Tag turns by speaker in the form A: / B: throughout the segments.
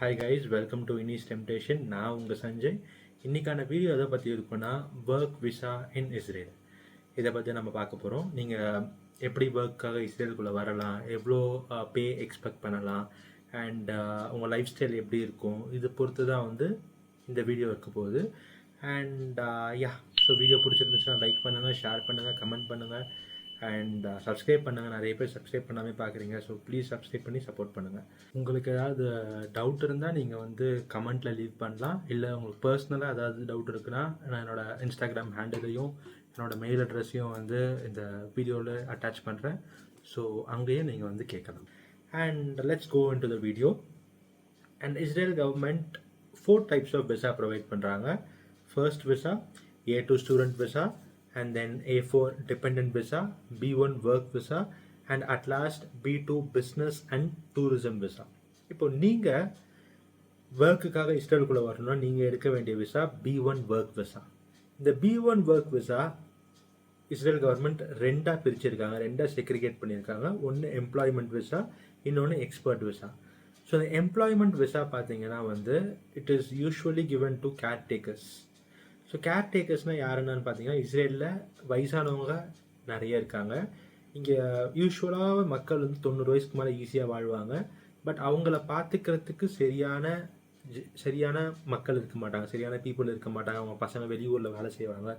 A: Hi guys welcome to Ini's temptation நான் உங்கள் சஞ்சய். இன்றைக்கான வீடியோ எதை பற்றி இருக்குன்னா ஒர்க் விசா இன் இஸ்ரேல் இதை பற்றி நம்ம பார்க்க போகிறோம் நீங்கள் எப்படி ஒர்க்காக இஸ்ரேலுக்குள்ளே வரலாம் எவ்வளோ பே எக்ஸ்பெக்ட் பண்ணலாம் அண்ட் உங்கள் லைஃப் ஸ்டைல் எப்படி இருக்கும் இது பொறுத்து தான் வந்து இந்த வீடியோ இருக்க போகுது. அண்ட் யா ஸோ வீடியோ பிடிச்சிருந்துச்சுன்னா லைக் பண்ணுங்கள் ஷேர் பண்ணுங்கள் கமெண்ட் பண்ணுங்கள் அண்ட் சப்ஸ்கிரைப் பண்ணுங்கள் நிறைய பேர் சப்ஸ்கிரைப் பண்ணாமே பார்க்குறீங்க ஸோ ப்ளீஸ் சப்ஸ்கிரைப் பண்ணி சப்போர்ட் பண்ணுங்கள் உங்களுக்கு ஏதாவது டவுட் இருந்தால் நீங்கள் வந்து கமெண்ட்டில் லீவ் பண்ணலாம். இல்லை உங்களுக்கு பர்சனலாக ஏதாவது டவுட் இருக்குன்னா நான் என்னோடய இன்ஸ்டாகிராம் ஹேண்டிலையும் என்னோடய மெயில் அட்ரஸையும் வந்து இந்த வீடியோவில் அட்டாச் பண்ணுறேன் ஸோ அங்கேயே நீங்கள் வந்து கேட்கலாம். And let's go into the video and Israel government four types of visa provide பண்ணுறாங்க first visa A two student visa and then A four visa, visa B one work visa and at last B two business and visa இப்போ நீங்கள் ஒர்க்குக்காக இஸ்ரேலுக்குள்ளே வரணும்னா நீங்கள் எடுக்க வேண்டிய visa B one work visa இந்த B one work visa Israel government ரெண்டாக பிரிச்சிருக்காங்க ரெண்டாக செக்ரிகேட் பண்ணியிருக்காங்க. ஒன்று எம்ப்ளாய்மெண்ட் விசா இன்னொன்று எக்ஸ்பர்ட் விசா ஸோ இந்த எம்ப்ளாய்மெண்ட் விசா பார்த்தீங்கன்னா வந்து it is usually given to caretakers so care டேக்கர்ஸ்னால் யாருன்னு பார்த்தீங்கன்னா இஸ்ரேலில் வயசானவங்க நிறைய இருக்காங்க. இங்கே யூஸ்வலாக மக்கள் வந்து தொண்ணூறு வயசுக்கு மேலே ஈஸியாக வாழ்வாங்க. பட் அவங்கள பார்த்துக்கிறதுக்கு சரியான சரியான மக்கள் இருக்க மாட்டாங்க. சரியான பீப்புள் இருக்க மாட்டாங்க. அவங்க பசங்க வெளியூரில் வேலை செய்வாங்க.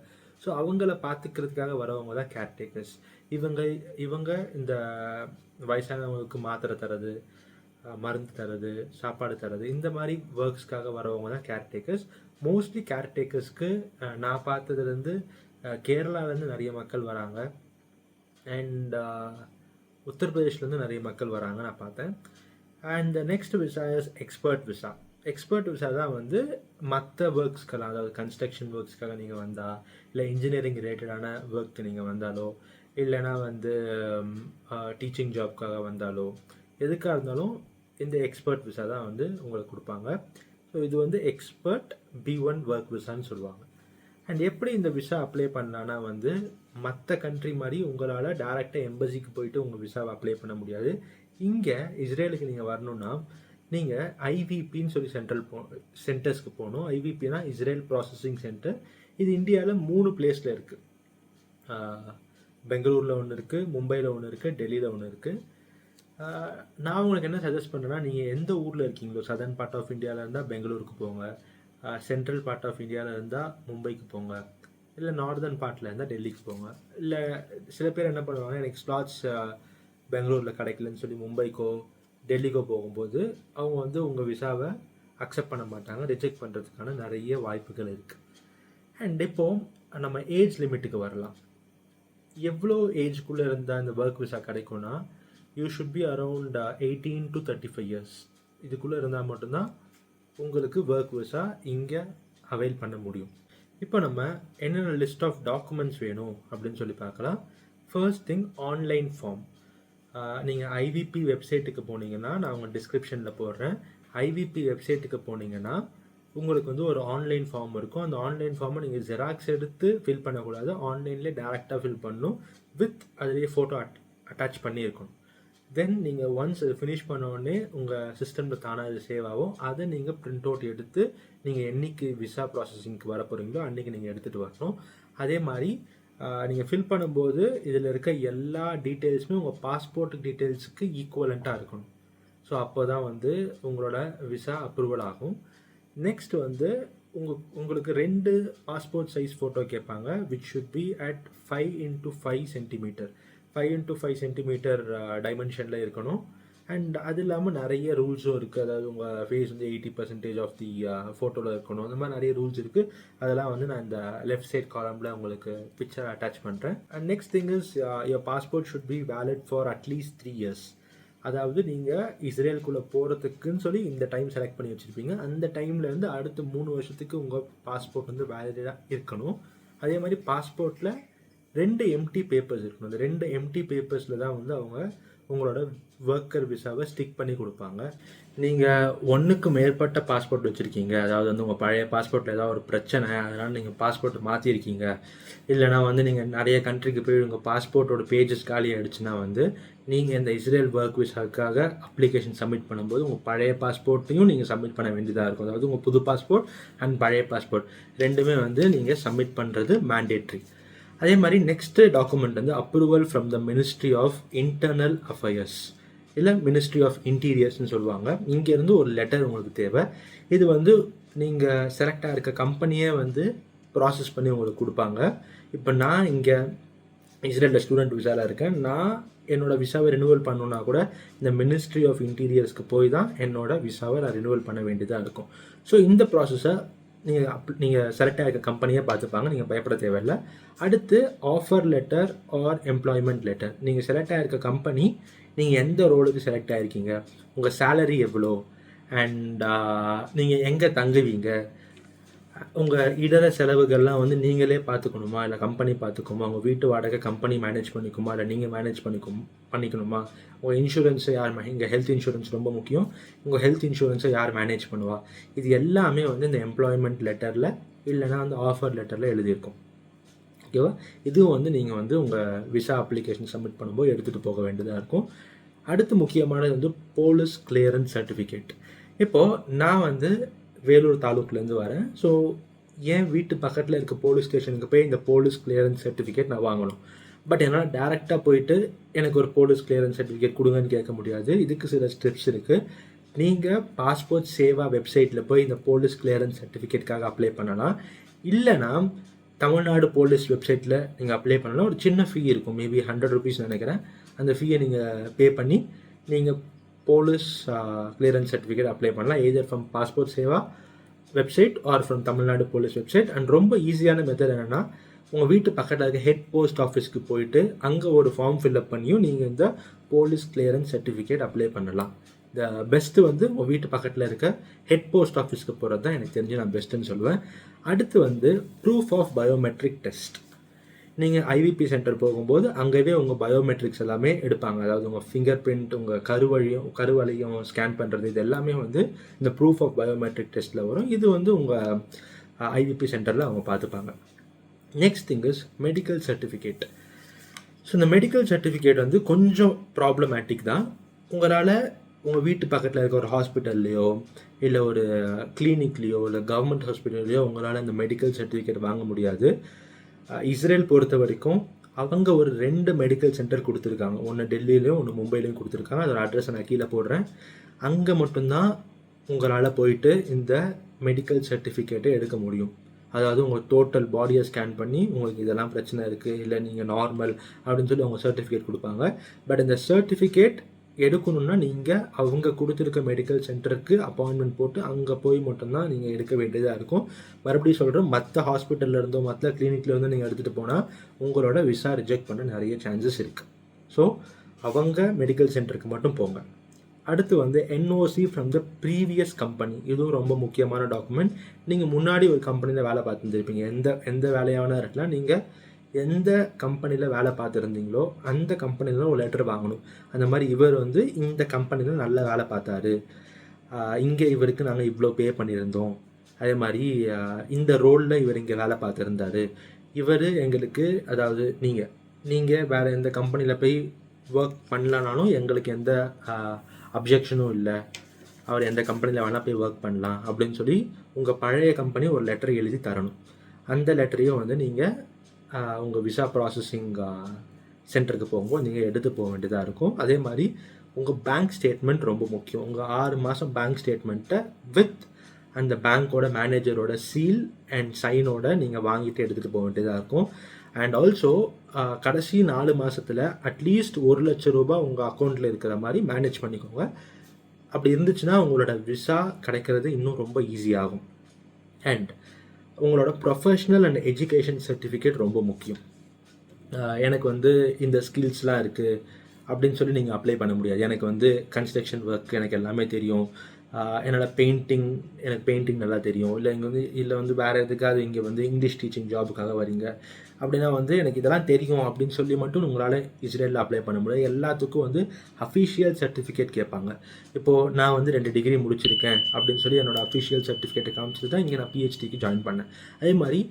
A: ஸோ அவங்கள பார்த்துக்கிறதுக்காக வரவங்க தான் கேர்டேக்கர்ஸ் இவங்க இவங்க இந்த வயசானவங்களுக்கு மாத்திரை தரது மருந்து தரது சாப்பாடு தரது இந்த மாதிரி ஒர்க்ஸ்க்காக வரவங்க தான் கேர்டேக்கர்ஸ் மோஸ்ட்லி கேர்டேக்கர்ஸ்க்கு நான் பார்த்ததுலேருந்து கேரளாலேருந்து நிறைய மக்கள் வராங்க. அண்ட் உத்தரப்பிரதேஷ்லேருந்து நிறைய மக்கள் வராங்க நான் பார்த்தேன். And next visa is expert visa expert visa தான் வந்து மற்ற ஒர்க்ஸ்க்கெல்லாம் அதாவது கன்ஸ்ட்ரக்ஷன் ஒர்க்ஸ்க்காக நீங்கள் வந்தால் இல்லை இன்ஜினியரிங் ரிலேட்டடான ஒர்க்கு நீங்கள் வந்தாலோ இல்லைனா வந்து டீச்சிங் ஜாப்க்காக வந்தாலோ எதுக்காக இருந்தாலும் இந்த எக்ஸ்பர்ட் விசா தான் வந்து உங்களுக்கு கொடுப்பாங்க. ஸோ இது வந்து எக்ஸ்பர்ட் பி ஒன் ஒர்க் விசான்னு சொல்லுவாங்க. அண்ட் எப்படி இந்த விசா அப்ளை பண்ணலான்னா வந்து மற்ற கண்ட்ரி மாதிரி உங்களால் டேரெக்டாக எம்பசிக்கு போயிட்டு உங்கள் விசாவை அப்ளை பண்ண முடியாது. இங்கே இஸ்ரேலுக்கு நீங்கள் வரணும்னா நீங்கள் ஐவிபின்னு சொல்லி சென்ட்ரல் போ சென்டர்ஸ்க்கு போகணும். ஐவிபினா இஸ்ரேல் ப்ராசஸிங் சென்டர் இது இந்தியாவில் மூணு பிளேஸில் இருக்குது பெங்களூரில் ஒன்று இருக்குது மும்பையில் ஒன்று இருக்குது டெல்லியில் ஒன்று இருக்குது நான் உங்களுக்கு என்ன சஜஸ்ட் பண்ணுறேன்னா நீங்கள் எந்த ஊரில் இருக்கீங்களோ சதர்ன் பார்ட் ஆஃப் இந்தியாவில் இருந்தால் பெங்களூருக்கு போங்க. சென்ட்ரல் பார்ட் ஆஃப் இந்தியாவில் இருந்தால் மும்பைக்கு போங்க. இல்லை நார்தர்ன் பார்ட்டில் இருந்தால் டெல்லிக்கு போங்க. இல்லை சில பேர் என்ன பண்ணுவாங்க எனக்கு ஸ்லாட்ஸ் பெங்களூரில் கிடைக்கலன்னு சொல்லி மும்பைக்கோ டெல்லிக்கோ போகும்போது அவங்க வந்து உங்கள் விசாவை அக்செப்ட் பண்ண மாட்டாங்க ரிஜெக்ட் பண்ணுறதுக்கான நிறைய வாய்ப்புகள் இருக்குது அண்ட் இப்போ நம்ம ஏஜ் லிமிட்டுக்கு வரலாம். எவ்வளோ ஏஜ்குள்ளே இருந்தால் இந்த ஒர்க் விசா கிடைக்கும்னா you should be around eighteen to thirty five years இதுக்குள்ளே இருந்தால் மட்டும்தான் உங்களுக்கு ஒர்க் விசா இங்கே அவைல் பண்ண முடியும். இப்போ நம்ம என்னென்ன லிஸ்ட் ஆஃப் டாக்குமெண்ட்ஸ் வேணும் அப்படின்னு சொல்லி பார்க்கலாம். ஃபர்ஸ்ட் திங் ஆன்லைன் ஃபார்ம் நீங்கள் ஐவிபி வெப்சைட்டுக்கு போனீங்கன்னா நான் உங்கள் டிஸ்கிரிப்ஷனில் போடுறேன். ஐவிபி வெப்சைட்டுக்கு போனீங்கன்னா உங்களுக்கு வந்து ஒரு ஆன்லைன் ஃபார்ம் இருக்கும். அந்த ஆன்லைன் ஃபார்மை நீங்கள் ஜெராக்ஸ் எடுத்து ஃபில் பண்ணக்கூடாது. ஆன்லைன்லேயே டேரெக்டாக ஃபில் பண்ணணும் வித் அதுலேயே ஃபோட்டோ அட் அட்டாச் பண்ணியிருக்கணும். தென் நீங்கள் ஒன்ஸ் அது ஃபினிஷ் பண்ண உடனே உங்கள் சிஸ்டமில் தானாக அது சேவ் ஆகும். அதை நீங்கள் ப்ரிண்ட் அவுட் எடுத்து நீங்கள் என்னைக்கு விசா ப்ராசஸிங்க்கு வர போகிறீங்களோ அன்றைக்கி நீங்கள் எடுத்துகிட்டு வரணும். அதே மாதிரி நீங்கள் ஃபில் பண்ணும்போது இதில் இருக்க எல்லா டீட்டெயில்ஸுமே உங்கள் பாஸ்போர்ட் டீட்டெயில்ஸுக்கு ஈக்குவலண்ட்டாக இருக்கணும். ஸோ அப்போ தான் வந்து உங்களோட விசா அப்ரூவல் ஆகும். நெக்ஸ்ட் வந்து உங்கள் உங்களுக்கு ரெண்டு பாஸ்போர்ட் சைஸ் ஃபோட்டோ கேட்பாங்க which should be at five into five centimeter five into five centimeter டைமென்ஷனில் இருக்கணும். அண்ட் அது இல்லாமல் நிறைய ரூல்ஸும் இருக்குது அதாவது உங்கள் ஃபேஸ் வந்து எயிட்டி பர்சன்டேஜ் ஆஃப் தி ஃபோட்டோவில் இருக்கணும். அந்த மாதிரி நிறைய ரூல்ஸ் இருக்குது அதெல்லாம் வந்து நான் இந்த லெஃப்ட் சைட் காலமில் உங்களுக்கு பிக்சர் அட்டாச் பண்ணுறேன் and next thing is your passport should be valid for at least three years அதாவது நீங்கள் இஸ்ரேலுக்குள்ளே போகிறதுக்குன்னு சொல்லி இந்த டைம் செலக்ட் பண்ணி வச்சுருப்பீங்க. அந்த டைம்லேருந்து அடுத்த மூணு வருஷத்துக்கு உங்கள் பாஸ்போர்ட் வந்து வேலிடாக இருக்கணும். அதே மாதிரி பாஸ்போர்ட்டில் ரெண்டு எம்டி பேப்பர்ஸ் இருக்கணும் அந்த ரெண்டு எம்டி பேப்பர்ஸில் தான் வந்து அவங்க உங்களோட ஒர்க்கர் விசாவை ஸ்டிக் பண்ணி கொடுப்பாங்க. நீங்கள் ஒன்றுக்கு மேற்பட்ட பாஸ்போர்ட் வச்சுருக்கீங்க. அதாவது வந்து உங்கள் பழைய பாஸ்போர்ட்டில் ஏதாவது ஒரு பிரச்சனை அதனால் நீங்கள் பாஸ்போர்ட் மாற்றிருக்கீங்க இல்லைனா வந்து நீங்கள் நிறைய கண்ட்ரிக்கு போய் உங்கள் பாஸ்போர்ட்டோட பேஜஸ் காலி ஆகிடுச்சுன்னா வந்து நீங்கள் இந்த இஸ்ரேல் ஒர்க் விசாவுக்காக அப்ளிகேஷன் சப்மிட் பண்ணும்போது உங்கள் பழைய பாஸ்போர்ட்டையும் நீங்கள் சப்மிட் பண்ண வேண்டியதாக இருக்கும். அதாவது உங்கள் புது பாஸ்போர்ட் அண்ட் பழைய பாஸ்போர்ட் ரெண்டுமே வந்து நீங்கள் சப்மிட் பண்ணுறது மேண்டேட்ரி அதே மாதிரி நெக்ஸ்ட்டு டாக்குமெண்ட் வந்து approval from the ministry of internal affairs இல்லை மினிஸ்ட்ரி ஆஃப் இன்டீரியர்ஸ்னு சொல்லுவாங்க. இங்கேருந்து ஒரு லெட்டர் உங்களுக்கு தேவை. இது வந்து நீங்கள் செலக்டாக இருக்க கம்பெனியே வந்து ப்ராசஸ் பண்ணி உங்களுக்கு கொடுப்பாங்க. இப்போ நான் இங்கே இஸ்ரேலில் ஸ்டூடெண்ட் விசாவில் இருக்கேன். நான் என்னோடய விசாவை ரினுவல் பண்ணணுன்னா கூட இந்த மினிஸ்ட்ரி ஆஃப் இன்டீரியர்ஸ்க்கு போய் தான் என்னோடய விசாவை நான் ரினுவல் பண்ண வேண்டியதாக இருக்கும். ஸோ இந்த ப்ராசஸை நீங்கள் அப் நீங்கள் செலக்ட் ஆகிருக்க கம்பெனியே பார்த்துப்பாங்க நீங்கள் பயப்பட தேவையில்லை. அடுத்து offer letter or employment letter நீங்கள் செலக்ட் ஆகிருக்க கம்பெனி நீங்கள் எந்த ரோலுக்கு செலக்ட் ஆகிருக்கீங்க உங்கள் சேலரி எவ்வளோ? அண்ட் நீங்கள் எங்கே தங்குவீங்க? உங்கள் இடர செலவுகள்லாம் வந்து நீங்களே பார்த்துக்கணுமா? இல்லை கம்பெனி பார்த்துக்குமா? உங்கள் வீட்டு வாடகை கம்பெனி மேனேஜ் பண்ணிக்குமா? இல்லை நீங்கள் மேனேஜ் பண்ணிக்கும் பண்ணிக்கணுமா? உங்கள் இன்சூரன்ஸை யார் இங்கே ஹெல்த் இன்சூரன்ஸ் ரொம்ப முக்கியம். உங்கள் ஹெல்த் இன்சூரன்ஸை யார் மேனேஜ் பண்ணுவா? இது எல்லாமே வந்து இந்த எம்ப்ளாய்மெண்ட் லெட்டரில் இல்லைனா அந்த ஆஃபர் லெட்டரில் எழுதியிருக்கும். ஓகேவா இதுவும் வந்து நீங்கள் வந்து உங்கள் விசா அப்ளிகேஷன் சப்மிட் பண்ணும்போது எடுத்துகிட்டு போக வேண்டியதாக இருக்கும். அடுத்து முக்கியமானது வந்து போலீஸ் கிளியரன்ஸ் சர்டிஃபிகேட் இப்போது நான் வந்து வேலூர் தாலுக்குலேருந்து வரேன். ஸோ என் வீட்டு பக்கத்தில் இருக்க போலீஸ் ஸ்டேஷனுக்கு போய் இந்த போலீஸ் கிளியரன்ஸ் சர்டிஃபிகேட் நான் வாங்கணும். பட் என்னால் டேரெக்டாக போயிட்டு எனக்கு ஒரு போலீஸ் கிளியரன்ஸ் சர்டிஃபிகேட் கொடுங்கன்னு கேட்க முடியாது. இதுக்கு சில ஸ்டெப்ஸ் இருக்குது நீங்கள் பாஸ்போர்ட் சேவா வெப்சைட்டில் போய் இந்த போலீஸ் கிளியரன்ஸ் சர்டிஃபிகேட்காக அப்ளை பண்ணலாம். இல்லைனா தமிழ்நாடு போலீஸ் வெப்சைட்டில் நீங்கள் அப்ளை பண்ணலாம். ஒரு சின்ன ஃபீ இருக்கும். மேபி ஹண்ட்ரட் ருபீஸ் நினைக்கிறேன். அந்த ஃபீயை நீங்கள் பே பண்ணி நீங்கள் போலீஸ் கிளியரன்ஸ் சர்டிஃபிகேட் அப்ளை பண்ணலாம். Either from passport Seva website or from Tamil Nadu police website and ரொம்ப ஈஸியான மெத்தட் என்னென்னா உங்கள் வீட்டு பக்கத்தில் இருக்க ஹெட் போஸ்ட் ஆஃபீஸ்க்கு போயிட்டு அங்கே ஒரு ஃபார்ம் ஃபில்அப் பண்ணியும் நீங்கள் இந்த போலீஸ் கிளியரன்ஸ் சர்டிஃபிகேட் அப்ளை பண்ணலாம். இந்த பெஸ்ட்டு வந்து உங்கள் வீட்டு பக்கத்தில் இருக்க ஹெட் போஸ்ட் ஆஃபீஸ்க்கு போகிறது தான் எனக்கு தெரிஞ்சு நான் பெஸ்ட்டுன்னு சொல்லுவேன். அடுத்து வந்து ப்ரூஃப் ஆஃப் பயோமெட்ரிக் டெஸ்ட் நீங்கள் ஐவிபி சென்டர் போகும்போது அங்கேவே உங்கள் பயோமெட்ரிக்ஸ் எல்லாமே எடுப்பாங்க. அதாவது உங்கள் ஃபிங்கர் பிரிண்ட் உங்கள் கருவழியும் கருவலையும் ஸ்கேன் பண்ணுறது இது எல்லாமே வந்து இந்த ப்ரூஃப் ஆஃப் பயோமெட்ரிக் டெஸ்ட்டில் வரும். இது வந்து உங்கள் ஐவிபி சென்டரில் அவங்க பார்த்துப்பாங்க. Next thing is medical certificate so இந்த மெடிக்கல் சர்டிஃபிகேட் வந்து கொஞ்சம் ப்ராப்ளமேட்டிக் தான். உங்களால் உங்கள் வீட்டு பக்கத்தில் இருக்க ஒரு ஹாஸ்பிட்டல்லையோ இல்லை ஒரு கிளினிக்லேயோ இல்லை கவர்மெண்ட் ஹாஸ்பிட்டல்லையோ உங்களால் இந்த மெடிக்கல் சர்டிஃபிகேட் வாங்க முடியாது. இஸ்ரேல் பொறுத்த வரைக்கும் அவங்க ஒரு ரெண்டு மெடிக்கல் சென்டர் கொடுத்துருக்காங்க. ஒன்று டெல்லியிலையும் ஒன்று மும்பையிலையும் கொடுத்துருக்காங்க. அதோட அட்ரஸை நான் கீழே போடுறேன். அங்கே மட்டும்தான் உங்களால் போயிட்டு இந்த மெடிக்கல் சர்டிஃபிகேட்டை எடுக்க முடியும். அதாவது உங்கள் டோட்டல் பாடியை ஸ்கேன் பண்ணி உங்களுக்கு இதெல்லாம் பிரச்சனை இருக்குது இல்லை நீங்கள் நார்மல் அப்படின்னு சொல்லி அவங்க சர்டிஃபிகேட் கொடுப்பாங்க. பட் இந்த சர்டிஃபிகேட் எடுக்கணும்னா நீங்கள் அவங்க கொடுத்துருக்க மெடிக்கல் சென்டருக்கு அப்பாயின்மெண்ட் போட்டு அங்கே போய் மட்டும்தான் நீங்கள் எடுக்க வேண்டியதாக இருக்கும். மறுபடியும் சொல்கிறேன் மற்ற ஹாஸ்பிட்டலில் இருந்தோ மற்ற கிளினிக்கில் இருந்தோ நீங்கள் எடுத்துகிட்டு போனால் உங்களோட விசா ரிஜெக்ட் பண்ண நிறைய சான்சஸ் இருக்குது ஸோ அவங்க மெடிக்கல் சென்டருக்கு மட்டும் போங்க. அடுத்து வந்து NOC from the previous company இதுவும் ரொம்ப முக்கியமான டாக்குமெண்ட் நீங்கள் முன்னாடி ஒரு கம்பெனியில் வேலை பார்த்துருந்துருப்பீங்க. எந்த எந்த வேலையான இருக்கலாம். நீங்கள் எந்த கம்பெனியில் வேலை பார்த்துருந்தீங்களோ அந்த கம்பெனியில் ஒரு லெட்டர் வாங்கணும். அந்த மாதிரி இவர் வந்து இந்த கம்பெனியில் நல்ல வேலை பார்த்தாரு. இங்கே இவருக்கு நாங்கள் இவ்வளோ பே பண்ணியிருந்தோம். அதே மாதிரி இந்த ரோலில் இவர் இங்கே வேலை பார்த்துருந்தாரு. இவர் எங்களுக்கு அதாவது நீங்கள் நீங்கள் வேறு எந்த கம்பெனியில் போய் ஒர்க் பண்ணலனாலும் எங்களுக்கு எந்த அப்ஜெக்ஷனும் இல்லை. அவர் எந்த கம்பெனியில் வேணால் போய் ஒர்க் பண்ணலாம் அப்படின்னு சொல்லி உங்கள் பழைய கம்பெனி ஒரு லெட்டர் எழுதி தரணும். அந்த லெட்டரையும் வந்து நீங்கள் உங்கள் விசா ப்ராசஸிங் சென்டருக்கு போகும்போது நீங்கள் எடுத்து போக வேண்டியதாக இருக்கும். அதே மாதிரி உங்கள் பேங்க் ஸ்டேட்மெண்ட் ரொம்ப முக்கியம். உங்கள் ஆறு மாதம் பேங்க் ஸ்டேட்மெண்ட்டை வித் அந்த பேங்க்கோட மேனேஜரோட சீல் அண்ட் சைனோட நீங்கள் வாங்கிட்டு எடுத்துகிட்டு போக வேண்டியதாக இருக்கும். அண்ட் ஆல்சோ கடைசி நாலு மாதத்தில் அட்லீஸ்ட் ஒரு லட்ச ரூபாய் உங்கள் அக்கௌண்ட்டில் இருக்கிற மாதிரி மேனேஜ் பண்ணிக்கோங்க. அப்படி இருந்துச்சுன்னா உங்களோட விசா கிடைக்கிறது இன்னும் ரொம்ப ஈஸியாகும் அண்ட் உங்களோட ப்ரொஃபஷ்னல் அண்ட் எஜுகேஷன் சர்டிஃபிகேட் ரொம்ப முக்கியம். எனக்கு வந்து இந்த ஸ்கில்ஸ்லாம் இருக்குது அப்படின்னு சொல்லி நீங்கள் அப்ளை பண்ண முடியாது. எனக்கு வந்து கன்ஸ்ட்ரக்ஷன் ஒர்க் எனக்கு எல்லாமே தெரியும். என்னோட பெயிண்டிங் எனக்கு பெயிண்டிங் நல்லா தெரியும். இல்லை இங்கே வந்து இல்லை வந்து வேறு எதுக்காவது இங்கே வந்து இங்கிலீஷ் டீச்சிங் ஜாபுக்காக வரீங்க. அப்படின்னா வந்து எனக்கு இதெல்லாம் தெரியும் அப்படின்னு சொல்லி மட்டும் உங்களால் இஸ்ரேலில் அப்ளை பண்ண முடியாது. எல்லாத்துக்கும் வந்து அஃபிஷியல் சர்டிஃபிகேட் கேட்பாங்க. இப்போது நான் வந்து ரெண்டு டிகிரி முடிச்சிருக்கேன் அப்படின்னு சொல்லி என்னோட அஃபிஷியல் சர்டிஃபிகேட்டை காமிச்சிட்டு தான் இங்கே நான் பிஹெச்டிக்கு ஜாயின் பண்ணேன். அதே மாதிரி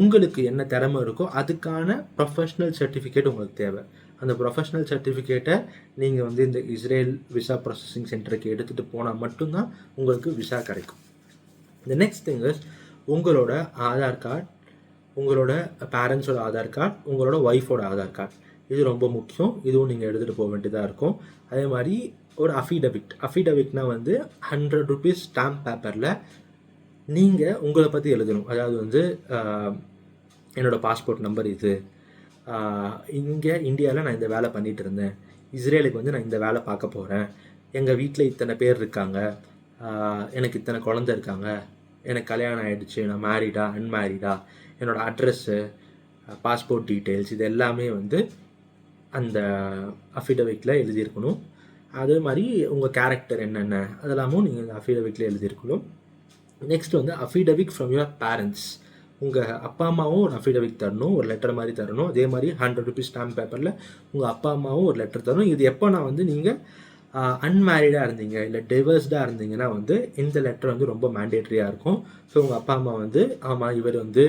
A: உங்களுக்கு என்ன திறமை இருக்கோ அதுக்கான ப்ரொஃபஷ்னல் சர்டிஃபிகேட் உங்களுக்கு தேவை. அந்த ப்ரொஃபஷ்னல் சர்டிஃபிகேட்டை நீங்கள் வந்து இந்த இஸ்ரேல் விசா ப்ராசஸிங் சென்டருக்கு எடுத்துகிட்டு போனால் மட்டும்தான் உங்களுக்கு விசா கிடைக்கும். இந்த நெக்ஸ்ட் திங்கஸ் உங்களோட ஆதார் கார்டு உங்களோட பேரண்ட்ஸோட ஆதார் கார்டு உங்களோட ஒய்ஃபோட ஆதார் கார்டு இது ரொம்ப முக்கியம். இதுவும் நீங்கள் எடுத்துகிட்டு போக வேண்டியதாக இருக்கும். அதே மாதிரி ஒரு அஃபிடவிட் அஃபிடவிட்னால் வந்து ஹண்ட்ரட் ருபீஸ் ஸ்டாம்ப் பேப்பரில் நீங்கள் உங்களை பற்றி எழுதணும். அதாவது வந்து என்னோடய என்னோட பாஸ்போர்ட் நம்பர் இது. இங்கே இந்தியாவில் நான் இந்த வேலை பண்ணிகிட்டு இருந்தேன். இஸ்ரேலுக்கு வந்து நான் இந்த வேலை பார்க்க போகிறேன் எங்கள் வீட்டில் இத்தனை பேர் இருக்காங்க. எனக்கு இத்தனை குழந்த இருக்காங்க. எனக்கு கல்யாணம் ஆகிடுச்சு நான் மேரிடா அன்மேரிடா என்னோடய அட்ரஸ்ஸு பாஸ்போர்ட் டீட்டெயில்ஸ் இது எல்லாமே வந்து அந்த அஃபிடவிட்டில் எழுதியிருக்கணும். அதே மாதிரி உங்கள் கேரக்டர் என்னென்ன அதெல்லாமும் நீங்கள் இந்த அஃபிடவிட்டில் எழுதியிருக்கணும். நெக்ஸ்ட் வந்து அஃபிடவிக் ஃப்ரம் யுவர் பேரண்ட்ஸ் உங்கள் அப்பா அம்மாவும் ஒரு அஃபிடவிக் தரணும் ஒரு லெட்டர் மாதிரி தரணும். அதே மாதிரி ஹண்ட்ரட் ருபீஸ் ஸ்டாம்ப் பேப்பரில் உங்கள் அப்பா அம்மாவும் ஒரு லெட்டர் தரணும். இது எப்போ நான் வந்து நீங்கள் அன்மேரிடாக இருந்தீங்க இல்லை டிவர்ஸ்டாக இருந்தீங்கன்னா வந்து இந்த லெட்டர் வந்து ரொம்ப மேண்டேட்ரியாக இருக்கும். ஸோ உங்கள் அப்பா அம்மா வந்து ஆமாம் இவர் வந்து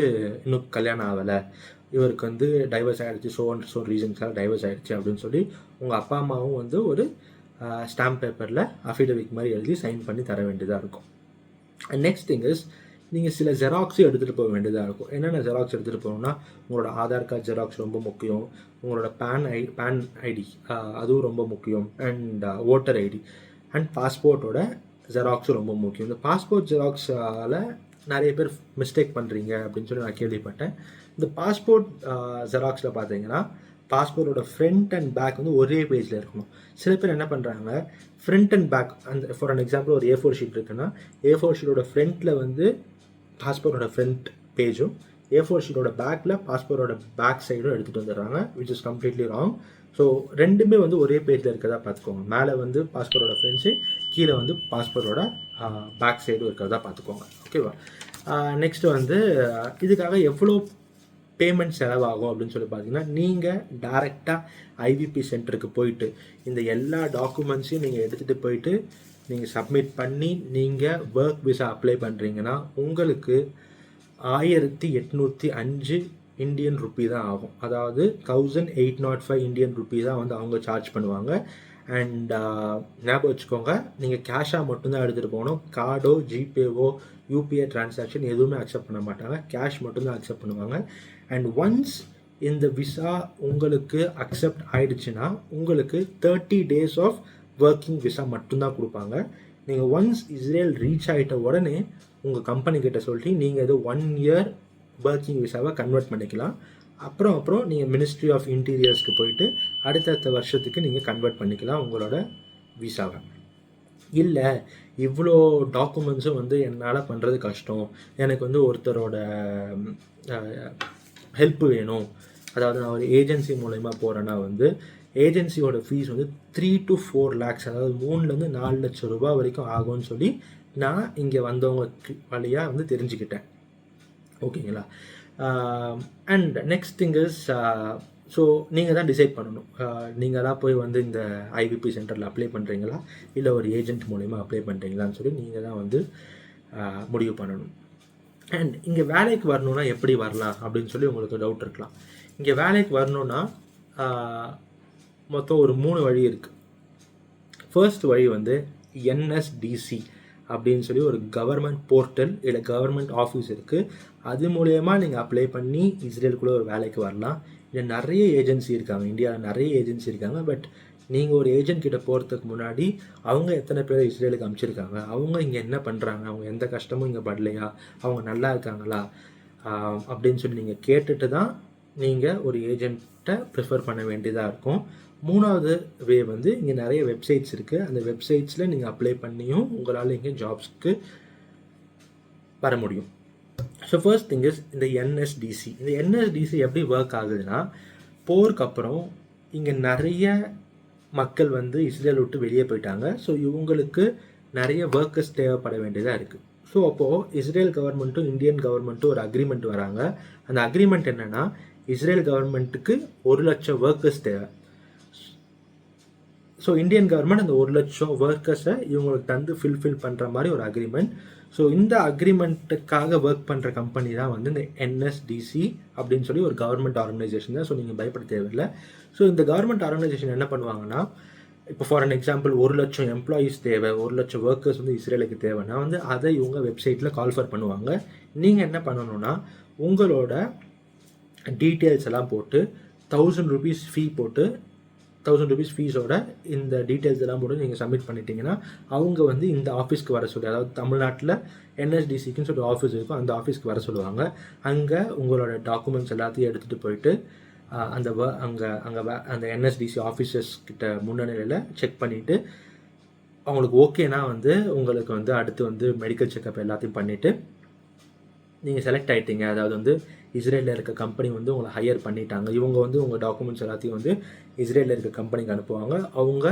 A: இன்னும் கல்யாணம் ஆகலை. இவருக்கு வந்து டைவர்ஸ் ஆகிடுச்சு ஸோ அண்ட் ஸோ ரீசன்ஸாக டைவர்ஸ் ஆகிடுச்சு அப்படின்னு சொல்லி உங்கள் அப்பா அம்மாவும் வந்து ஒரு ஸ்டாம்ப் பேப்பரில் அஃபிடவிட் மாதிரி எழுதி சைன் பண்ணி தர வேண்டியதாக இருக்கும். அண்ட் நெக்ஸ்ட் திங் இஸ் நீங்கள் சில ஜெராக்ஸும் எடுத்துகிட்டு போக வேண்டியதாக இருக்கும். என்னென்ன ஜெராக்ஸ் எடுத்துகிட்டு போகணும்னா உங்களோட ஆதார் கார்டு ஜெராக்ஸ் ரொம்ப முக்கியம். உங்களோட பேன் ஐ பேன் ஐடி அதுவும் ரொம்ப முக்கியம். அண்ட் ஓட்டர் ஐடி அண்ட் பாஸ்போர்ட்டோட ஜெராக்ஸும் ரொம்ப முக்கியம். இந்த பாஸ்போர்ட் ஜெராக்ஸால் நிறைய பேர் மிஸ்டேக் பண்ணுறீங்க அப்படின்னு சொல்லி நான் கேள்விப்பட்டேன். இந்த பாஸ்போர்ட் ஜெராக்ஸில் பார்த்தீங்கன்னா பாஸ்போர்ட்டோட ஃப்ரண்ட் அண்ட் பேக் வந்து ஒரே பேஜில் இருக்கணும். சில பேர் என்ன பண்ணுறாங்க ஃப்ரண்ட் அண்ட் பேக் அந்த ஃபார் அன் எக்ஸாம்பிள் ஒரு ஏ ஃபோர் ஷீட் இருக்குன்னா ஏ ஃபோர் ஷீட்டோட ஃப்ரண்ட்டில் வந்து பாஸ்போர்ட்டோட ஃப்ரண்ட் பேஜும் ஏ ஃபோர் ஷீட்டோட பேக்கில் பாஸ்போர்ட்டோட பேக் சைடும் எடுத்துகிட்டு வந்துடுறாங்க which is completely wrong so ரெண்டுமே வந்து ஒரே பேஜில் இருக்கிறதா பார்த்துக்கோங்க. மேலே வந்து பாஸ்போர்ட்டோட ஃப்ரெண்ட்ஸு கீழே வந்து பாஸ்போர்ட்டோட பேக் சைடும் இருக்கிறதா பார்த்துக்கோங்க. ஓகேவா நெக்ஸ்ட்டு வந்து இதுக்காக எவ்வளோ பேமெண்ட் செலவாகும் அப்படின்னு சொல்லி பார்த்தீங்கன்னா நீங்கள் டேரெக்டாக ஐவிபி சென்டருக்கு போயிட்டு இந்த எல்லா டாக்குமெண்ட்ஸையும் நீங்கள் எடுத்துகிட்டு போயிட்டு நீங்கள் சப்மிட் பண்ணி நீங்கள் ஒர்க் விசா அப்ளை பண்ணுறீங்கன்னா உங்களுக்கு ஆயிரத்தி எட்நூற்றி அஞ்சு இந்தியன் ருப்பி தான் ஆகும். அதாவது thousand eight nought five Indian rupee தான் வந்து அவங்க சார்ஜ் பண்ணுவாங்க. அண்ட் uh, ஞாபகம் வச்சுக்கோங்க நீங்கள் கேஷாக மட்டும்தான் எடுத்துகிட்டு போகணும். கார்டோ ஜிபேவோ யூபிஐ டிரான்சாக்ஷன் எதுவுமே அக்செப்ட் பண்ண மாட்டாங்க. கேஷ் மட்டும்தான் அக்செப்ட் பண்ணுவாங்க. அண்ட் ஒன்ஸ் இந்த விசா உங்களுக்கு அக்செப்ட் ஆயிடுச்சுன்னா உங்களுக்கு thirty days of working visa மட்டும்தான் கொடுப்பாங்க. நீங்கள் ஒன்ஸ் இஸ்ரேல் ரீச் ஆகிட்ட உடனே உங்கள் கம்பெனி கிட்ட சொல்லிட்டு நீங்கள் இது ஒன் இயர் ஒர்க்கிங் விசாவை கன்வெர்ட் பண்ணிக்கலாம். அப்புறம் அப்புறம் நீங்கள் மினிஸ்ட்ரி ஆஃப் இன்டீரியர்ஸ்க்கு போயிட்டு அடுத்தடுத்த வருஷத்துக்கு நீங்கள் கன்வெர்ட் பண்ணிக்கலாம் உங்களோட விசாவை இல்லை இவ்வளோ டாக்குமெண்ட்ஸும் வந்து என்னால் பண்ணுறது கஷ்டம். எனக்கு வந்து ஒருத்தரோட ஹெல்ப் வேணும். அதாவது நான் ஒரு ஏஜென்சி மூலயமா போகிறேன்னா வந்து ஏஜென்சியோட ஃபீஸ் வந்து த்ரீ டு ஃபோர் லேக்ஸ் அதாவது மூணுலேருந்து நாலு லட்சம் ரூபாய் வரைக்கும் ஆகும்னு சொல்லி நான் இங்கே வந்தவங்க வழியாக வந்து தெரிஞ்சுக்கிட்டேன். ஓகேங்களா? And next thing is so நீங்கள் தான் டிசைட் பண்ணணும். நீங்கள் தான் போய் வந்து இந்த ஐவிபி சென்டரில் அப்ளை பண்ணுறீங்களா இல்லை ஒரு ஏஜென்ட் மூலயமா அப்ளை பண்ணுறீங்களான்னு சொல்லி நீங்கள் தான் வந்து முடிவு பண்ணணும். அண்ட் இங்கே வேலைக்கு வரணுன்னா எப்படி வரலாம் அப்படின்னு சொல்லி உங்களுக்கு டவுட் இருக்கலாம். இங்கே வேலைக்கு வரணுன்னா மொத்தம் ஒரு மூணு வழி இருக்குது ஃபர்ஸ்ட் வழி வந்து என்எஸ்டிசி அப்படின்னு சொல்லி ஒரு கவர்மெண்ட் போர்ட்டல் இல்லை கவர்மெண்ட் ஆஃபீஸ் இருக்குது அது மூலயமா நீங்கள் அப்ளை பண்ணி இஸ்ரேலுக்குள்ளே ஒரு வேலைக்கு வரலாம். இல்லை நிறைய ஏஜென்சி இருக்காங்க. இந்தியாவில் நிறைய ஏஜென்சி இருக்காங்க. பட் நீங்கள் ஒரு ஏஜென்ட் கிட்ட போகிறதுக்கு முன்னாடி அவங்க எத்தனை பேர் இஸ்ரேலுக்கு அமைச்சிருக்காங்க அவங்க இங்கே என்ன பண்ணுறாங்க அவங்க எந்த கஷ்டமும் இங்கே படலையா? அவங்க நல்லா இருக்காங்களா? அப்படின்னு சொல்லி நீங்கள் கேட்டுட்டு தான் நீங்கள் ஒரு ஏஜென்ட்டை ப்ரிஃபர் பண்ண வேண்டியதாக இருக்கும். மூணாவது வே வந்து இங்கே நிறைய வெப்சைட்ஸ் இருக்குது அந்த வெப்சைட்ஸில் நீங்கள் அப்ளை பண்ணியும் உங்களால் இங்கே ஜாப்ஸ்க்கு வர முடியும். ஸோ ஃபர்ஸ்ட் திங் இஸ் இந்த என்எஸ்டிசி இந்த என்எஸ்டிசி எப்படி ஒர்க் ஆகுதுன்னா போருக்கு அப்புறம் இங்கே நிறைய மக்கள் வந்து இஸ்ரேல் விட்டு வெளியே போயிட்டாங்க. ஸோ இவங்களுக்கு நிறைய ஒர்க்கர்ஸ் தேவைப்பட வேண்டியதாக இருக்குது ஸோ அப்போது இஸ்ரேல் கவர்மெண்ட்டும் இந்தியன் கவர்மெண்ட்டும் ஒரு அக்ரிமெண்ட் வராங்க. அந்த அக்ரிமெண்ட் என்னென்னா இஸ்ரேல் கவர்மெண்ட்டுக்கு ஒரு லட்சம் ஒர்க்கர்ஸ் தேவை. ஸோ இந்தியன் கவர்மெண்ட் அந்த ஒரு லட்சம் ஒர்க்கர்ஸை இவங்களுக்கு தந்து ஃபில்ஃபில் பண்ணுற மாதிரி ஒரு அக்ரிமெண்ட் ஸோ இந்த அக்ரிமெண்ட்டுக்காக ஒர்க் பண்ணுற கம்பெனி தான் வந்து இந்த என்எஸ்டிசி அப்படின்னு சொல்லி ஒரு கவர்மெண்ட் ஆர்கனைசேஷன் தான். ஸோ நீங்கள் பயப்பட தேவையில்லை. ஸோ இந்த கவர்மெண்ட் ஆர்கனைசேஷன் என்ன பண்ணுவாங்கன்னா இப்போ ஃபார் அன் எக்ஸாம்பிள் ஒரு லட்சம் எம்ப்ளாயீஸ் தேவை ஒரு லட்சம் ஒர்க்கர்ஸ் வந்து இஸ்ரேலுக்கு தேவைன்னா வந்து அதை இவங்க வெப்சைட்டில் கால்ஃபர் பண்ணுவாங்க. நீங்கள் என்ன பண்ணணும்னா உங்களோட டீட்டெயில்ஸ் எல்லாம் போட்டு தௌசண்ட் ருபீஸ் ஃபீ போட்டு தௌசண்ட் ருபீஸ் ஃபீஸோட இந்த டீட்டெயில்ஸ் எல்லாம் போட்டு நீங்கள் சப்மிட் பண்ணிட்டீங்கன்னா அவங்க வந்து இந்த ஆஃபீஸ்க்கு வர சொல்லி அதாவது தமிழ்நாட்டில் என்எஸ்டிசிக்குன்னு சொல்லி ஆஃபீஸ் இருக்கும் அந்த ஆஃபீஸ்க்கு வர சொல்லுவாங்க. அங்கே உங்களோட டாக்குமெண்ட்ஸ் எல்லாத்தையும் எடுத்துகிட்டு போயிட்டு அந்த வ அங்கே அங்கே அந்த என்எஸ்டிசி ஆஃபீஸர்ஸ் கிட்ட முன்னணியில் செக் பண்ணிவிட்டு அவங்களுக்கு ஓகேனா வந்து உங்களுக்கு வந்து அடுத்து வந்து மெடிக்கல் செக்கப் எல்லாத்தையும் பண்ணிவிட்டு நீங்கள் செலக்ட் ஆகிட்டீங்க அதாவது வந்து இஸ்ரேலில் இருக்க கம்பெனி வந்து உங்களை ஹையர் பண்ணிட்டாங்க. இவங்க வந்து உங்கள் டாக்குமெண்ட்ஸ் எல்லாத்தையும் வந்து இஸ்ரேலில் இருக்க கம்பெனிக்கு அனுப்புவாங்க. அவங்க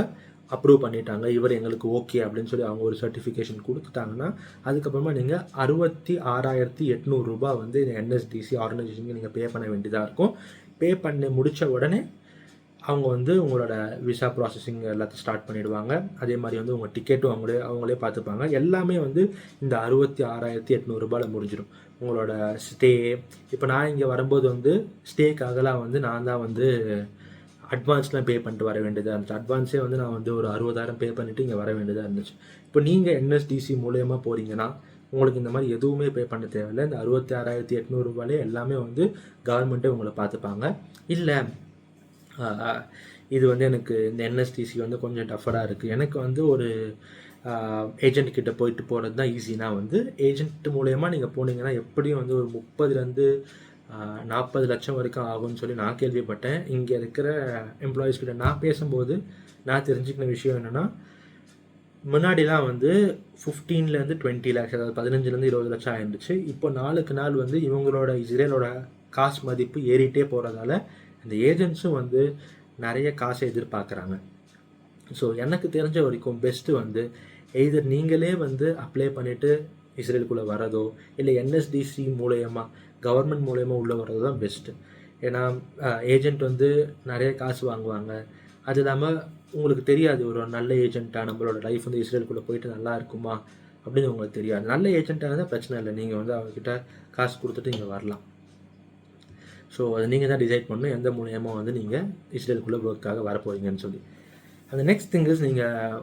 A: அப்ரூவ் பண்ணிட்டாங்க. இவர் எங்களுக்கு ஓகே அப்படின்னு சொல்லி அவங்க ஒரு சர்டிஃபிகேஷன் கொடுத்துட்டாங்கன்னா அதுக்கப்புறமா நீங்கள் அறுபத்தி ஆறாயிரத்தி எட்நூறுரூபா வந்து என்எஸ்டிசி ஆர்கனைசேஷனுக்கு நீங்கள் பே பண்ண வேண்டியதாக இருக்கும். பே பண்ணி முடித்த உடனே அவங்க வந்து உங்களோட விசா ப்ராசஸிங் எல்லாத்தையும் ஸ்டார்ட் பண்ணிடுவாங்க. அதே மாதிரி வந்து உங்கள் டிக்கெட்டும் அவங்களே அவங்களே பார்த்துப்பாங்க. எல்லாமே வந்து இந்த அறுபத்தி ஆறாயிரத்தி எட்நூறுபாவில் முடிஞ்சிடும். உங்களோட ஸ்டே இப்போ நான் இங்கே வரும்போது வந்து ஸ்டேக்காகலாம் வந்து நான் தான் வந்து அட்வான்ஸ்லாம் பே பண்ணிட்டு வர வேண்டியதாக இருந்துச்சு. அட்வான்ஸே வந்து நான் வந்து ஒரு அறுபதாயிரம் பே பண்ணிவிட்டு இங்கே வர வேண்டியதாக இருந்துச்சு. இப்போ நீங்கள் என்எஸ்டிசி மூலயமா போகிறீங்கன்னா உங்களுக்கு இந்த மாதிரி எதுவுமே பே பண்ண தேவையில்லை. இந்த அறுபத்தி ஆறாயிரத்தி எட்நூறுபாலே எல்லாமே வந்து கவர்மெண்ட்டே உங்களை பார்த்துப்பாங்க இல்லை இது வந்து எனக்கு இந்த என்எஸ்டிசி வந்து கொஞ்சம் டஃபராக இருக்குது எனக்கு வந்து ஒரு ஏஜென்ட் கிட்ட போயிட்டு போகிறது தான் ஈஸினா வந்து ஏஜென்ட் மூலயமா நீங்கள் போனீங்கன்னா எப்படியும் வந்து ஒரு முப்பதுலேருந்து நாற்பது லட்சம் வரைக்கும் ஆகும்னு சொல்லி நான் கேள்விப்பட்டேன். இங்கே இருக்கிற எம்ப்ளாயீஸ் கிட்ட நான் பேசும்போது நான் தெரிஞ்சுக்கின விஷயம் என்னென்னா முன்னாடிலாம் வந்து ஃபிஃப்டீன்லேருந்து டுவெண்ட்டி லேக்ஸ் அதாவது பதினஞ்சுலேருந்து இருபது லட்சம் ஆயிருந்துச்சு. இப்போ நாளுக்கு நாள் வந்து இவங்களோட இஸ்ரேலோட காசு மதிப்பு ஏறிட்டே போகிறதால இந்த ஏஜென்ட்ஸும் வந்து நிறைய காசை எதிர்பார்க்குறாங்க. ஸோ எனக்கு தெரிஞ்ச வரைக்கும் பெஸ்ட்டு வந்து எய்தர் நீங்களே வந்து அப்ளை பண்ணிவிட்டு இஸ்ரேலுக்குள்ளே வரதோ இல்லை என்எஸ்டிசி மூலயமா கவர்மெண்ட் மூலயமா உள்ளே வர்றது தான் பெஸ்ட்டு ஏன்னா ஏஜென்ட் வந்து நிறைய காசு வாங்குவாங்க. அது இல்லாமல் உங்களுக்கு தெரியாது ஒரு நல்ல ஏஜென்ட்டாக நம்மளோட லைஃப் வந்து இஸ்ரேலுக்குள்ளே போயிட்டு நல்லா இருக்குமா அப்படின்னு உங்களுக்கு தெரியாது. நல்ல ஏஜென்ட்டாக இருந்தால் பிரச்சனை இல்லை. நீங்கள் வந்து அவர்கிட்ட காசு கொடுத்துட்டு இங்கே வரலாம். ஸோ அதை நீங்கள் தான் டிசைட் பண்ணணும் எந்த மூலியமாக வந்து நீங்கள் இஸ்ரேலுக்குள்ளே ஒர்க்காக வரப்போகிறீங்கன்னு சொல்லி. அந்த நெக்ஸ்ட் திங் இஸ் நீங்கள்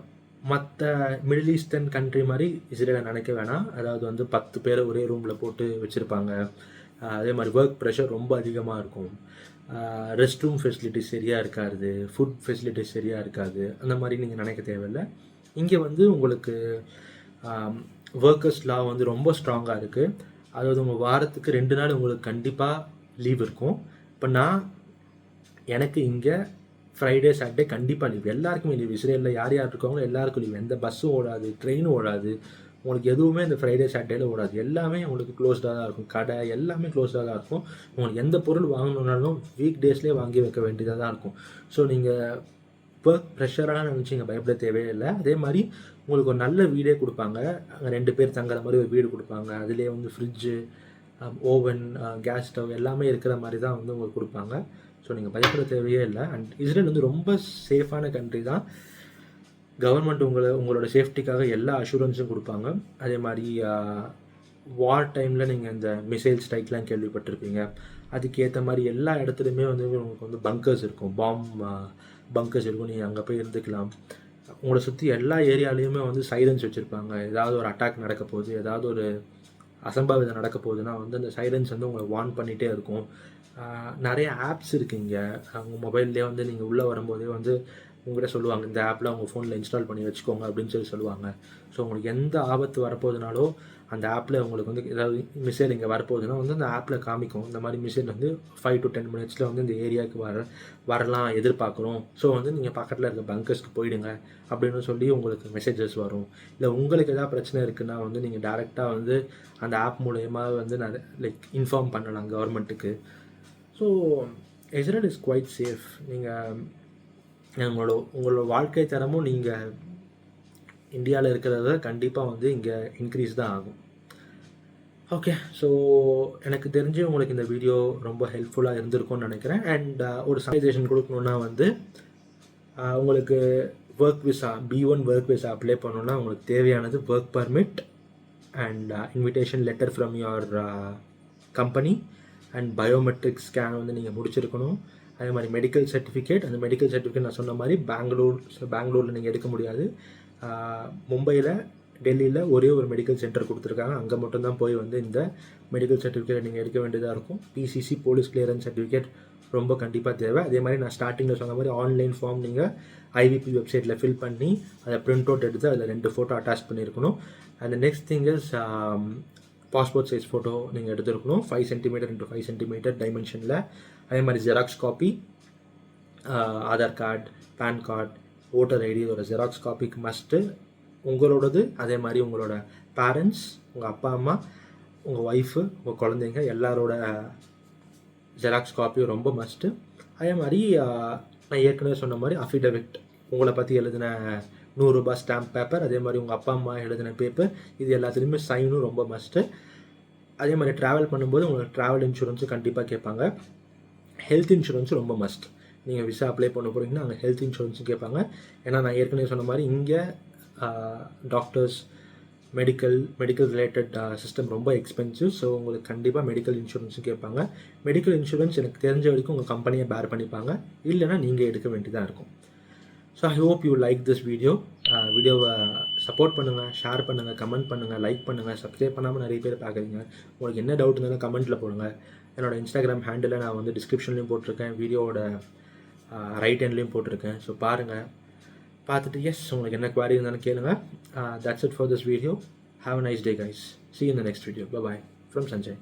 A: மற்ற மிடில் ஈஸ்டர்ன் கண்ட்ரி மாதிரி இஸ்ரேலை நினைக்க வேணாம். அதாவது வந்து பத்து பேரை ஒரே ரூமில் போட்டு வச்சுருப்பாங்க. அதே மாதிரி ஒர்க் ப்ரெஷர் ரொம்ப அதிகமாக இருக்கும். ரெஸ்ட் ரூம் ஃபெசிலிட்டிஸ் சரியாக இருக்காது. ஃபுட் ஃபெசிலிட்டிஸ் சரியாக இருக்காது. அந்த மாதிரி நீங்கள் நினைக்க தேவையில்லை. இங்கே வந்து உங்களுக்கு ஒர்க்கர்ஸ் லா வந்து ரொம்ப ஸ்ட்ராங்காக இருக்குது அதாவது உங்கள் வாரத்துக்கு ரெண்டு நாள் உங்களுக்கு கண்டிப்பாக லீவ் இருக்கும். இப்போ நான் எனக்கு இங்கே ஃப்ரைடே சாட்டர்டே கண்டிப்பாக லீவ் எல்லாருக்குமே லீவ் இஸ்ரேலில் யார் யார் இருக்காங்களோ எல்லாருக்கும் லீவ் எந்த பஸ்ஸும் ஓடாது ட்ரெயினும் ஓடாது. உங்களுக்கு எதுவுமே இந்த ஃப்ரைடே சாட்டர்டேல ஓடாது. எல்லாமே உங்களுக்கு க்ளோஸ்டாக தான் இருக்கும். கடை எல்லாமே க்ளோஸ்டாக தான் இருக்கும். உங்களுக்கு எந்த பொருள் வாங்கணுன்னாலும் வீக் டேஸ்லேயே வாங்கி வைக்க வேண்டியதாக தான் இருக்கும். ஸோ நீங்கள் ஒர்க் ப்ரெஷராக நினச்சிங்க பயப்பட தேவையே இல்லை அதே மாதிரி உங்களுக்கு ஒரு நல்ல வீடே கொடுப்பாங்க. அங்கே ரெண்டு பேர் தங்குற மாதிரி ஒரு வீடு கொடுப்பாங்க. அதுலேயே வந்து ஃப்ரிட்ஜு ஓவன் கேஸ் ஸ்டவ் எல்லாமே இருக்கிற மாதிரி தான் வந்து உங்களுக்கு கொடுப்பாங்க. ஸோ நீங்கள் பயப்பட தேவையே இல்லை. அண்ட் இஸ்ரேல் வந்து ரொம்ப சேஃபான கண்ட்ரி தான். கவர்மெண்ட் உங்களை உங்களோட சேஃப்டிக்காக எல்லா அஷூரன்ஸும் கொடுப்பாங்க. அதே மாதிரி வார் டைமில் நீங்கள் இந்த மிசைல் ஸ்ட்ரைக்லாம் கேள்விப்பட்டிருப்பீங்க. அதுக்கேற்ற மாதிரி எல்லா இடத்துலையுமே வந்து உங்களுக்கு வந்து பங்கர்ஸ் இருக்கும். பாம் பங்கர்ஸ் இருக்கும். நீங்கள் அங்கே போய் இருந்துக்கலாம். உங்களை சுற்றி எல்லா ஏரியாலையுமே வந்து சைலன்ஸ் வச்சுருப்பாங்க. ஏதாவது ஒரு அட்டாக் நடக்க போகுது. ஏதாவது ஒரு அசம்பாவிதம் நடக்க போகுதுன்னா வந்து அந்த சைலன்ஸ் வந்து உங்களை வார்ன் பண்ணிகிட்டே இருக்கும். நிறைய ஆப்ஸ் இருக்குது இங்கே உங்கள் மொபைல்லே வந்து நீங்கள் உள்ளே வரும்போதே வந்து உங்கள்கிட்ட சொல்லுவாங்க இந்த ஆப்பில் உங்கள் ஃபோனில் இன்ஸ்டால் பண்ணி வச்சுக்கோங்க அப்படின்னு சொல்லி சொல்லுவாங்க. ஸோ உங்களுக்கு எந்த ஆபத்து வரப்போகுதுனாலோ அந்த ஆப்பில் உங்களுக்கு வந்து ஏதாவது மிசைல் இங்கே வரப்போகுதுன்னா வந்து அந்த ஆப்பில் காமிக்கும். இந்த மாதிரி மிசைல் வந்து ஃபைவ் டு டென் மினிட்ஸில் வந்து இந்த ஏரியாவுக்கு வர வரலாம் எதிர்பார்க்குறோம். ஸோ வந்து நீங்கள் பக்கத்தில் இருக்க பங்கர்ஸ்க்கு போயிடுங்க அப்படின்னு சொல்லி உங்களுக்கு மெசேஜஸ் வரும். இல்லை உங்களுக்கு எதாவது பிரச்சனை இருக்குன்னா வந்து நீங்கள் டேரெக்டாக வந்து அந்த ஆப் மூலயமா வந்து நிறைய லைக் இன்ஃபார்ம் பண்ணலாம் கவர்மெண்ட்டுக்கு so Israel is quite safe நீங்கள் உங்களோட உங்களோட வாழ்க்கை தரமும் நீங்கள் இந்தியாவில் இருக்கிறத கண்டிப்பாக வந்து இங்கே இன்க்ரீஸ் தான் ஆகும். ஓகே ஸோ எனக்கு தெரிஞ்சு உங்களுக்கு இந்த வீடியோ ரொம்ப ஹெல்ப்ஃபுல்லாக இருந்திருக்கும்னு நினைக்கிறேன். அண்ட் uh, ஒரு சானிடைசேஷன் கொடுக்கணுன்னா வந்து uh, உங்களுக்கு work visa B one work visa apply பண்ணணுன்னா உங்களுக்கு தேவையானது work permit and invitation letter from your company and biometric scan வந்து நீங்கள் முடிச்சிருக்கணும். அதே மாதிரி மெடிக்கல் சர்டிஃபிகேட் அந்த மெடிக்கல் சர்டிஃபிகேட் நான் சொன்ன மாதிரி பெங்களூர் பெங்களூரில் நீங்கள் எடுக்க முடியாது. மும்பையில் டெல்லியில் ஒரே ஒரு மெடிக்கல் சென்டர் கொடுத்துருக்காங்க. அங்கே மட்டும்தான் போய் வந்து இந்த மெடிக்கல் சர்டிஃபிகேட் நீங்கள் எடுக்க வேண்டியதாக இருக்கும். பிசிசி போலீஸ் கிளியரன்ஸ் சர்டிஃபிகேட் ரொம்ப கண்டிப்பாக தேவை. அதே மாதிரி நான் ஸ்டார்டிங்கில் சொன்ன மாதிரி ஆன்லைன் ஃபார்ம் நீங்கள் ஐவிபி வெப்சைட்டில் ஃபில் பண்ணி அதை ப்ரிண்ட் அவுட் எடுத்து அதில் ரெண்டு ஃபோட்டோ அட்டாச் பண்ணியிருக்கணும். அந்த next thing is passport size photo நீங்கள் எடுத்துருக்கணும். Five centimetre into five centimetre டைமென்ஷனில் அதே மாதிரி xerox copy Aadhaar card PAN card voter ID இதோட ஜெராக்ஸ் காப்பிக்கு மஸ்ட்டு உங்களோடது அதே மாதிரி உங்களோட பேரண்ட்ஸ் உங்கள் அப்பா அம்மா உங்கள் ஒய்ஃபு உங்கள் குழந்தைங்க எல்லாரோட ஜெராக்ஸ் காப்பியும் ரொம்ப மஸ்ட்டு அதே மாதிரி நான் ஏற்கனவே சொன்ன மாதிரி அஃபிடவிட் உங்களை பற்றி எழுதின நூறுரூபா ஸ்டாம்ப் பேப்பர் அதே மாதிரி உங்கள் அப்பா அம்மா எழுதின பேப்பர் இது எல்லாத்துலேயுமே சைனும் ரொம்ப மஸ்ட்டு அதே மாதிரி ட்ராவல் பண்ணும்போது உங்களுக்கு ட்ராவல் இன்சூரன்ஸும் கண்டிப்பாக கேட்பாங்க. ஹெல்த் இன்சூரன்ஸும் ரொம்ப மஸ்ட் நீங்கள் விசா அப்ளை பண்ண போகிறீங்கன்னா அங்கே ஹெல்த் இன்சூரன்ஸும் கேட்பாங்க. ஏன்னா நான் ஏற்கனவே சொன்ன மாதிரி இங்கே doctors medical medical related system ரொம்ப எக்ஸ்பென்சிவ் ஸோ உங்களுக்கு கண்டிப்பாக மெடிக்கல் இன்சூரன்ஸும் கேட்பாங்க. மெடிக்கல் இன்சூரன்ஸ் எனக்கு தெரிஞ்ச வரைக்கும் உங்கள் கம்பெனியை பேர் பண்ணிப்பாங்க. இல்லைன்னா நீங்கள் எடுக்க வேண்டியதாக இருக்கும். So I hope you like this video வீடியோவை சப்போர்ட் பண்ணுங்கள் ஷேர் பண்ணுங்கள் கமெண்ட் பண்ணுங்கள் லைக் பண்ணுங்கள் சப்ஸ்கிரைப் பண்ணாமல் நிறைய பேர் பார்க்குறீங்க உங்களுக்கு என்ன டவுட் இருந்தாலும் கமெண்ட்டில் போடுங்க. என்னோட இன்ஸ்டாகிராம் ஹேண்டில் நான் வந்து டிஸ்கிரிப்ஷன்லேயும் போட்டிருக்கேன் வீடியோவோட ரைட் ஹேண்ட்லேயும் போட்டிருக்கேன். ஸோ பாருங்கள் பார்த்துட்டு எஸ் உங்களுக்கு என்ன குவாரி இருந்தாலும் கேளுங்க. That's it for this video have a nice day guys see in the next video bye from Sanjay